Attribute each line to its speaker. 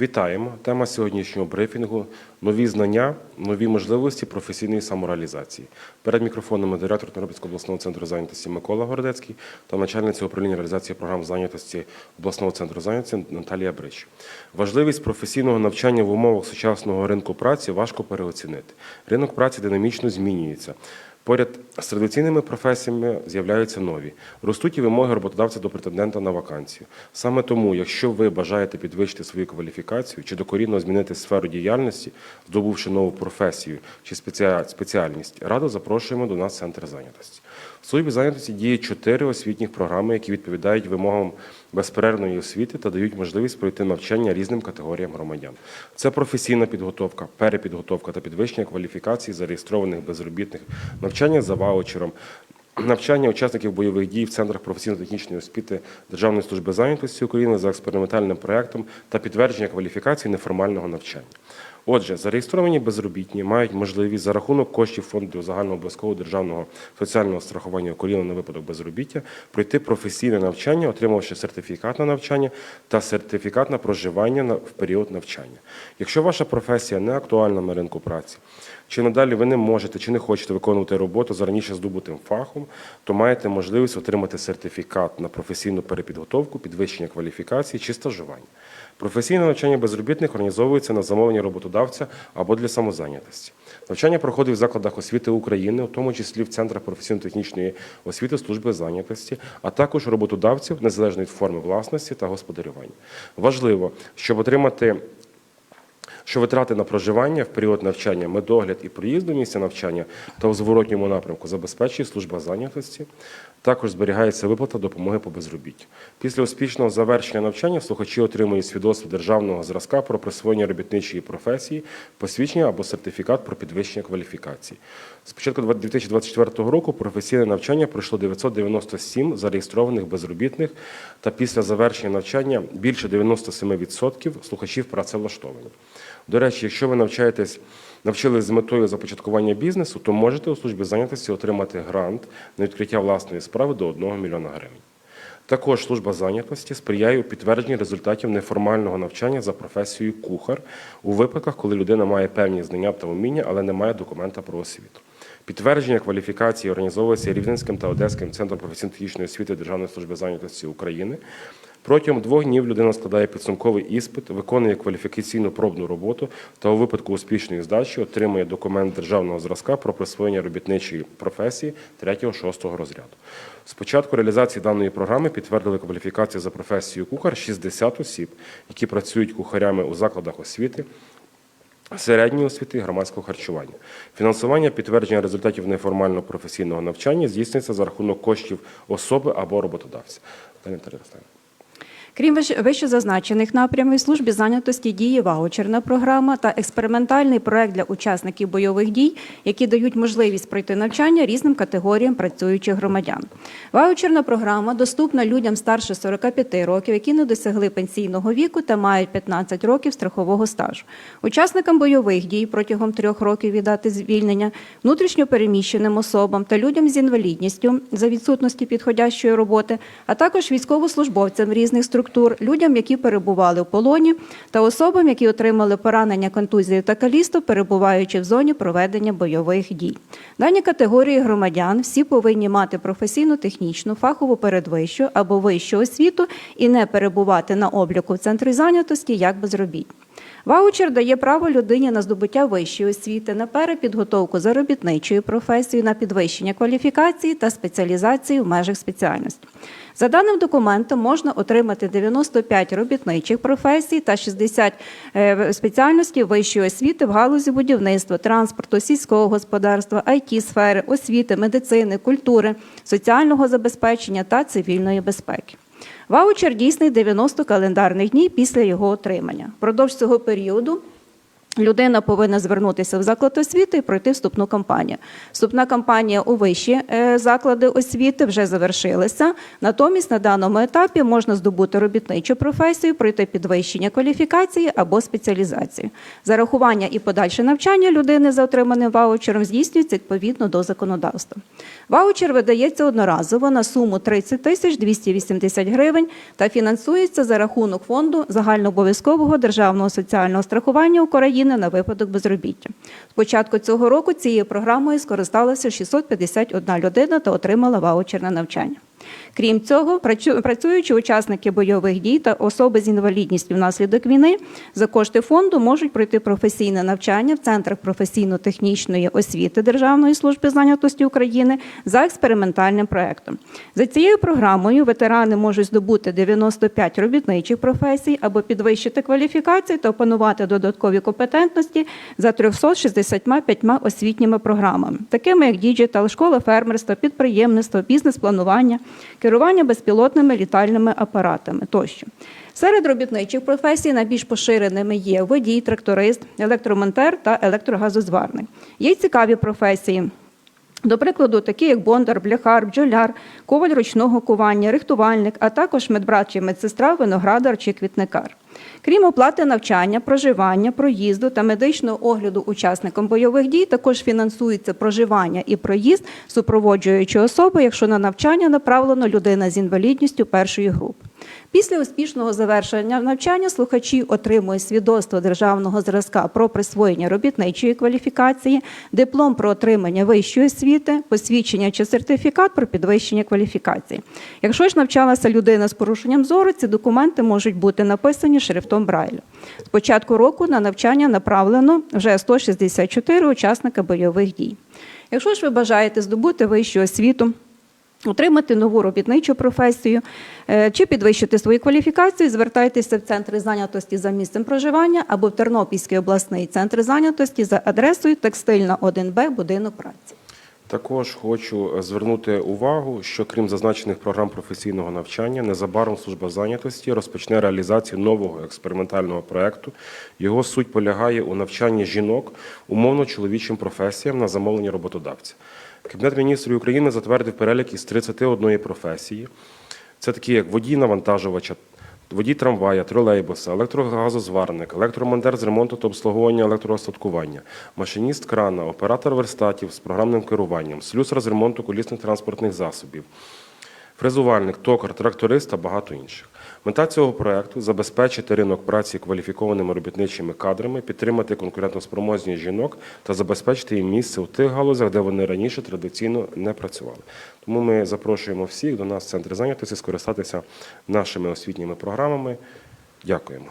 Speaker 1: Вітаємо! Тема сьогоднішнього брифінгу нові знання, нові можливості професійної самореалізації. Перед мікрофоном модератор Тернопільського обласного центру зайнятості Микола Городецький та начальниця управління реалізації програм зайнятості обласного центру зайнятості Наталія Брич. Важливість професійного навчання в умовах сучасного ринку праці важко переоцінити. Ринок праці динамічно змінюється. Поряд з традиційними професіями з'являються нові. Ростуть і вимоги роботодавця до претендента на вакансію. Саме тому, якщо ви бажаєте підвищити свою кваліфікацію чи докорінно змінити сферу діяльності, здобувши нову професію чи спеціа- спеціальність, радо запрошуємо до нас центр зайнятості. Службі зайнятості діє чотири освітніх програми, які відповідають вимогам безперервної освіти та дають можливість пройти навчання різним категоріям громадян. Це професійна підготовка, перепідготовка та підвищення кваліфікації зареєстрованих безробітних, навчання за ваучером, навчання учасників бойових дій в центрах професійно-технічної освіти Державної служби зайнятості України за експериментальним проектом та підтвердження кваліфікації неформального навчання. Отже, зареєстровані безробітні мають можливість за рахунок коштів фонду загальнообов'язкового державного соціального страхування України на випадок безробіття пройти професійне навчання, отримавши сертифікат на навчання та сертифікат на проживання в період навчання. Якщо ваша професія не актуальна на ринку праці, чи надалі ви не можете чи не хочете виконувати роботу за раніше здобутим фахом, то маєте можливість отримати сертифікат на професійну перепідготовку, підвищення кваліфікації чи стажування. Професійне навчання безробітних організовується на замовлення роботодавця або для самозайнятості. Навчання проходить в закладах освіти України, у тому числі в центрах професійно-технічної освіти служби зайнятості, а також роботодавців незалежно від форми власності та господарювання. Важливо, щоб отримати що витрати на проживання в період навчання, медогляд і проїзд до місця навчання та у зворотньому напрямку забезпечує служба зайнятості. Також зберігається виплата допомоги по безробіттю. Після успішного завершення навчання слухачі отримують свідоцтво державного зразка про присвоєння робітничої професії, посвідчення або сертифікат про підвищення кваліфікації. З початку 2024 року професійне навчання пройшло 997 зареєстрованих безробітних, та після завершення навчання більше 97% слухачів працевлаштовані. До речі, якщо ви навчаєтесь, навчились з метою започаткування бізнесу, то можете у службі зайнятості отримати грант на відкриття власної справи до 1 мільйона гривень. Також служба зайнятості сприяє у підтвердженні результатів неформального навчання за професією кухар у випадках, коли людина має певні знання та вміння, але не має документа про освіту. Підтвердження кваліфікації організовується Рівненським та Одеським центром професійно-технічної освіти Державної служби зайнятості України. Протягом двох днів людина складає підсумковий іспит, виконує кваліфікаційну пробну роботу та у випадку успішної здачі отримує документ державного зразка про присвоєння робітничої професії 3-6 розряду. З початку реалізації даної програми підтвердили кваліфікацію за професією кухар 60 осіб, які працюють кухарями у закладах освіти, середньої освіти громадського харчування. Фінансування підтвердження результатів неформального професійного навчання здійснюється за рахунок коштів особи або роботодавця.
Speaker 2: Крім вищ- вищезазначених напрямів, службі зайнятості діє ваучерна програма та експериментальний проект для учасників бойових дій, які дають можливість пройти навчання різним категоріям працюючих громадян. Ваучерна програма доступна людям старше 45 років, які не досягли пенсійного віку та мають 15 років страхового стажу. Учасникам бойових дій протягом трьох років від дати звільнення, внутрішньо переміщеним особам та людям з інвалідністю за відсутності підходящої роботи, а також військовослужбовцям різних структур, людям, які перебували в полоні, та особам, які отримали поранення, контузію та калісто, перебуваючи в зоні проведення бойових дій. Дані категорії громадян всі повинні мати професійну, технічну, фахову передвищу або вищу освіту і не перебувати на обліку в центрі зайнятості як безробітні. Ваучер дає право людині на здобуття вищої освіти, на перепідготовку заробітничої професії, на підвищення кваліфікації та спеціалізації в межах спеціальності. За даним документом можна отримати 95 робітничих професій та 60 е, спеціальностей вищої освіти в галузі будівництва, транспорту, сільського господарства, it сфери, освіти, медицини, культури, соціального забезпечення та цивільної безпеки. Ваучер дійсний 90 календарних днів після його отримання. Продовж цього періоду Людина повинна звернутися в заклад освіти і пройти вступну кампанію. Вступна кампанія у вищі е, заклади освіти вже завершилася. Натомість на даному етапі можна здобути робітничу професію, пройти підвищення кваліфікації або спеціалізацію. Зарахування і подальше навчання людини за отриманим ваучером здійснюється відповідно до законодавства. Ваучер видається одноразово на суму 30 тисяч 280 гривень та фінансується за рахунок фонду загальнообов'язкового державного соціального страхування України на випадок безробіття. З початку цього року цією програмою скористалася 651 людина та отримала ваучер на навчання. Крім цього, працю- працюючі учасники бойових дій та особи з інвалідністю внаслідок війни за кошти фонду можуть пройти професійне навчання в центрах професійно-технічної освіти Державної служби зайнятості України за експериментальним проектом. За цією програмою ветерани можуть здобути 95 робітничих професій або підвищити кваліфікацію та опанувати додаткові компетентності за 365 освітніми програмами, такими як діджитал, школа фермерства, підприємництво, бізнес-планування, керування безпілотними літальними апаратами тощо. Серед робітничих професій найбільш поширеними є водій, тракторист, електромонтер та електрогазозварник. Є цікаві професії. До прикладу, такі як бондар, бляхар, бджоляр, коваль ручного кування, рихтувальник, а також медбрат чи медсестра, виноградар чи квітникар. Крім оплати навчання, проживання, проїзду та медичного огляду учасникам бойових дій, також фінансується проживання і проїзд супроводжуючої особи, якщо на навчання направлено людина з інвалідністю першої групи. Після успішного завершення навчання слухачі отримують свідоцтво державного зразка про присвоєння робітничої кваліфікації, диплом про отримання вищої освіти, посвідчення чи сертифікат про підвищення кваліфікації. Якщо ж навчалася людина з порушенням зору, ці документи можуть бути написані шрифтом Брайля. З початку року на навчання направлено вже 164 учасника бойових дій. Якщо ж ви бажаєте здобути вищу освіту, Отримати нову робітничу професію е, чи підвищити свою кваліфікацію, звертайтеся в центри зайнятості за місцем проживання або в Тернопільський обласний центр зайнятості за адресою текстильна 1Б, будинок праці.
Speaker 1: Також хочу е, звернути увагу, що крім зазначених програм професійного навчання, незабаром служба зайнятості розпочне реалізацію нового експериментального проекту. Його суть полягає у навчанні жінок умовно чоловічим професіям на замовлення роботодавця. Кабінет міністрів України затвердив перелік із 31 професії. Це такі як водій навантажувача, водій трамвая, тролейбуса, електрогазозварник, електромонтер з ремонту та обслуговування електроостаткування, машиніст крана, оператор верстатів з програмним керуванням, слюсар з ремонту колісних транспортних засобів, фрезувальник, токар, тракторист та багато інших. Мета цього проекту забезпечити ринок праці кваліфікованими робітничими кадрами, підтримати конкурентоспроможність жінок та забезпечити їм місце у тих галузях, де вони раніше традиційно не працювали. Тому ми запрошуємо всіх до нас в центр зайнятості скористатися нашими освітніми програмами. Дякуємо.